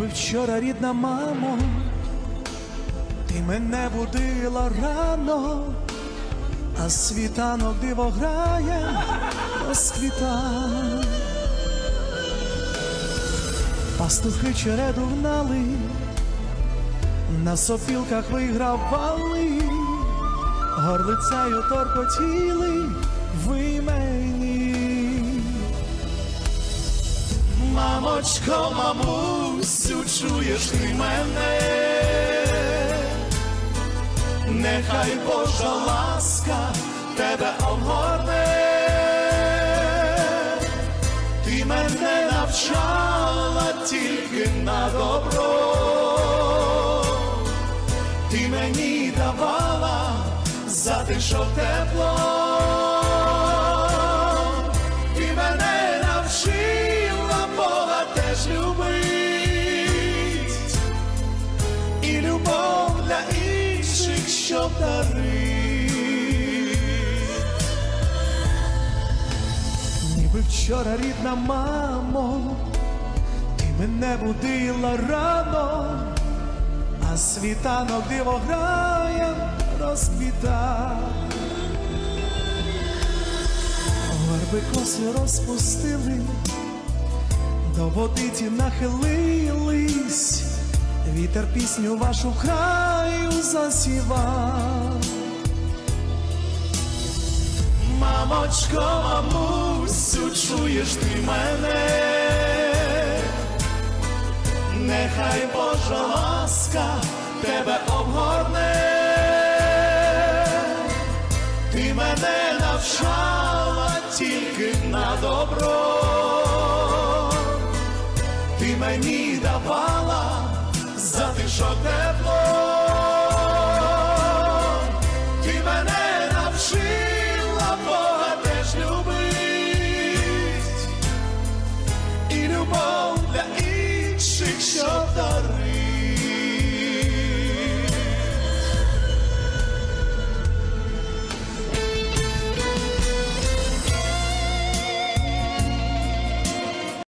Ніби вчора рідна мамо, ти мене будила рано, а світанок диво грає, розквіта. Пастухи череду гнали, на сопілках вигравали, горлицею торкотіли ви Мамочко, мамусю, чуєш ти мене, нехай Божа ласка тебе огорне, ти мене навчала тільки на добро, ти мені давала за те, що тепло. Дарить. Ніби вчора рідна мамо, ти мене будила рано, а світанок диво грає, розквіта. Верби коси розпустили, до водиці нахилились, вітер пісню вашу краю засівав. Мамочко, мамусю, чуєш ти мене, нехай Божа ласка тебе обгорне. Ти мене навчала тільки на добро, ти мені що тепло, ти мене навчила Бога і любов для інших, що.